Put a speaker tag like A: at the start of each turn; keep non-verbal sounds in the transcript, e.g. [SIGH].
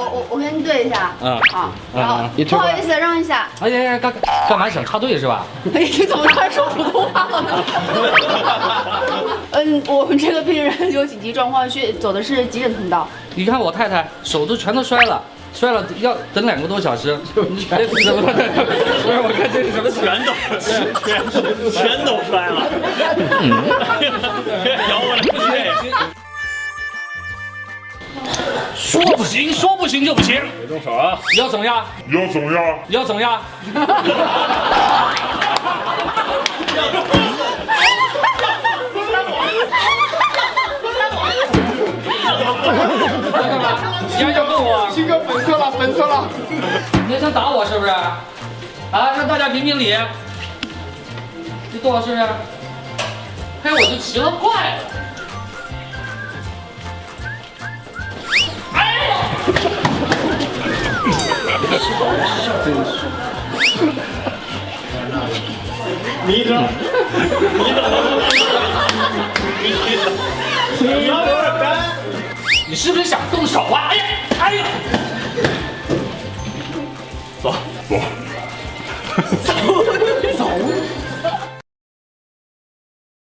A: 我我跟你对一下。
B: 嗯
A: 好，然后不好意思，让一下。
B: 哎呀呀，干干嘛想插队是吧？[LAUGHS]
A: 哎，你怎么突然说普通话了呢？嗯，我们这个病人 [LAUGHS] 有紧急状况，需走的是急诊通道。
B: 你看我太太手都全都摔了，摔了要等两个多小时。[LAUGHS] 哎怎么了？不是，我看这是什么
C: 全都全全都摔了，摇我的腿。
B: 说不行，说不行就不行。
C: 别动手啊！
B: 你要怎么样？
D: 要怎么样？
B: 你要怎么样？要干嘛？你还想问我？
E: 鑫哥粉色了，粉错了。
B: 你还想打我是不是？啊，让大家评评理。你懂我是不是？哎，我就奇了怪了。
C: 迷着，迷着，你腰有点干。
B: 你是不是想动手啊？哎呀，哎呀！
D: 走。
A: 走